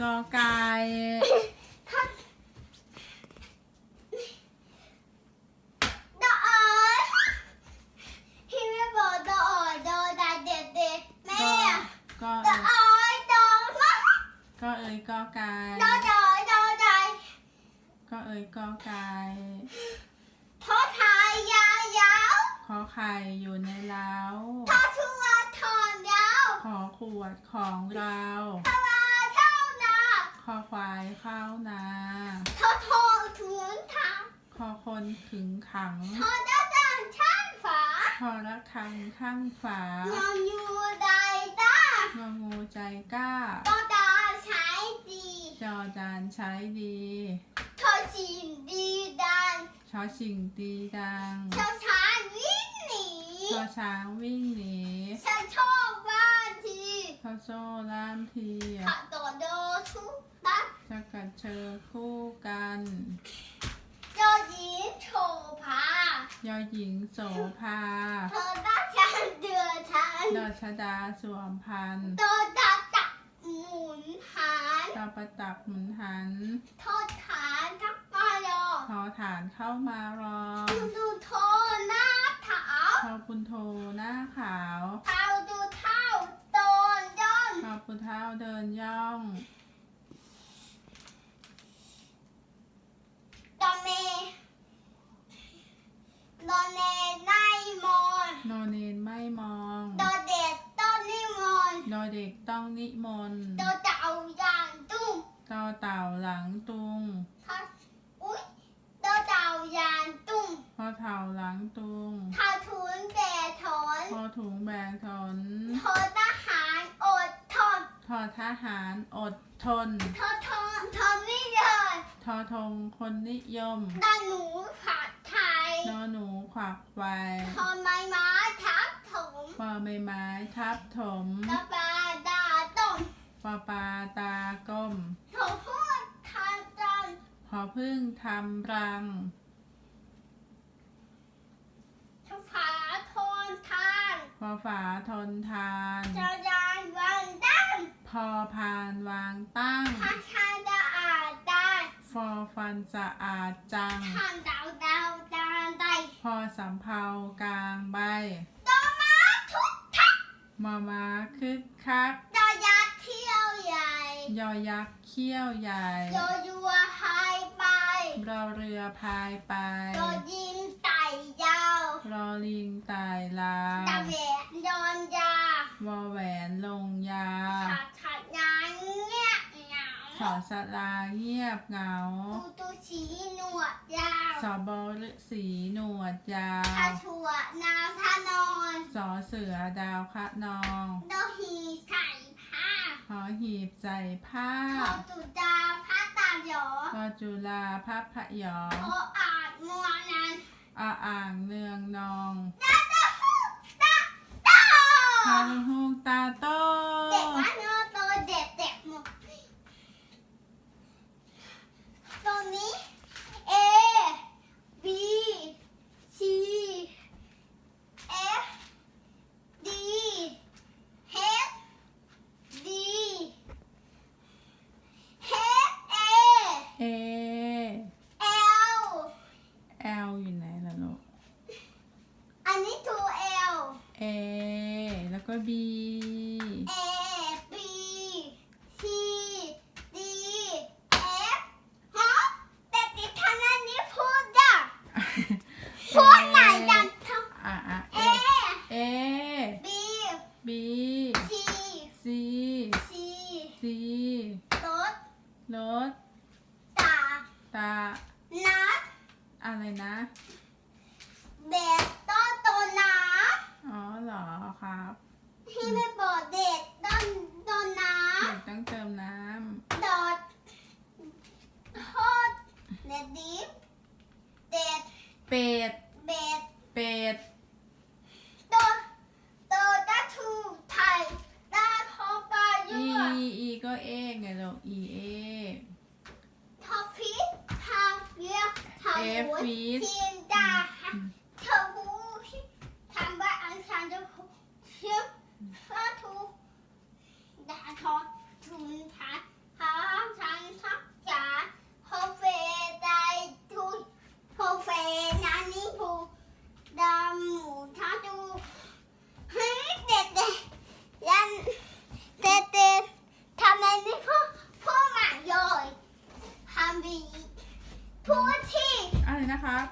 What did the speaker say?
กอไก่ถ้ดอพี่ไม่บอกดอดอดาเด็ดเแม่กอดอดอมากอเอ๋ยกอไก่ดอดอดอดากอเอ๋ยกอไก่ทอทายยาวยาวขอไข่อยู่ในเล้าทอชัวทอนยาวขอขวดของเรา นถึงขังทอด้านด้านช่างฝาขอระคังข้างฝานอนอยู่ใดด้างองูใจกล้าตอตาใช้ดีจอจานใช้ดีทอชินดีดันชอชิงดีดังชอช้างวิ่งหนีชอช้างวิ่งหนีฉันชอบบ้านทีชอโซ่ล่ามทีขัดต่อโดทุกบ้านจะกัดเชอคู่กัน โยยินโชพาย อหญิงโสภาเธอได้ฉันเดือดฉันดอชดาสวมพันธ์โดนตาตักหมุนหันตอประตักหมุนหัน โทษฐานทักมายอทอฐานเข้ามารอดูดูโทหน้าเท้าทอปุนโทหน้าขาว เท้าดูเท้าโดนย่น ทอปุนเท้าเดินย่อง ตอนเมตอนเนไนมอน นอนเนนไม่มอง ตอนเด็กตอนนิมอน ดอเด็ก ต้องนิมนต์ตอนเต่าอย่างตุ้มต่อเต่าหลังตุงทัสอุ้ยตอนเต่าอย่างตุ้มพอเต่าหลังตุงทาทุนแต่ถอนพอถุงแบงถอนโทษทหารอดทนทอทหารอดทนโทษทนทนไม่เลยทอทงคนนิยมตาหนูผัดไทยนอหนูขวักไวทนไม้ไม้ทับถมปอใบไม้ทับถมกระปาดาต้ม ปอปลาตาก้มโถพูดทานจันพอพึ่งทำรังทฝาทนทานพอฝาทนทานจะยานวันด้านพอพานวางตั้ง ทาชาดาอาดได้ฟอฟันสะอาดจัง ทานดาวดาวดานได้พอสำเภากลางใบ ตอมาทุกทัก มอม้าคึกคัก ยอยักษ์เขี้ยวใหญ่โยยัวหายไปรอเรือพายไปโดยิงไต่ยาวรอลิงตายลาตะเวนโดนยาวอแหวนลงยาขาดขาดงานเงี้ยเหงาสอสลาเงียบเหงาตูตูสีหนวดยาวสอบอฤษีหนวดยาทาวชัวนาทานอนสอเสือดาวคะนองโดฮีใส่ ผ้าหอหีบใส่ผ้าทอตุดาผ้าตาหยอพอจุฬาพับพยอโออาจมัวนันอาอ่างเนืองนองตาตาฮูตาตาฮารุฮูกตาโต เด็กว่าเนื้อโตเด็กเด็กหมดตรงนี้ A B C F D H D H A เอ L แอลอยู่ไหนล่ะลูก อันนี้ตัว L เอแล้วก็ B A B C D F ฮะแต่ติดทางนั้นนี้พูดจ้ะพูดไหนจังทั้ง อะอะ A A B B C C C C รถ รถ ตา ตา นัด อะไรนะ เด็กต้นโตน้ อ๋อเหรอครับำที่ไม่บอกเด็กต้นต้นน้ เด็กต้องเติมน้ำดอดโทษเด็ดดิฟเด็ดำเป็ด เบ็ด เป็ด ตัวตัวตาทูไทยตาทอปลา อี ยั่ว อีก็เอกไงลูก E A ทอฟิตทาเวียทา เอ หัว ฟีด ทีมดาเธอหูทำบ้าอันชันจะเชื่อฟาทูดาทอทุนทัดหาชันทักจ๋าโฮเฟได้ทุยโฮเฟนานิผูดาหมูทัดดูเฮ้ยเด็ดเด็ดยันเด็ดเด็ดทำไม นี่พ่อพ่อหมาย่อยทำบีพูดที่ นะครับ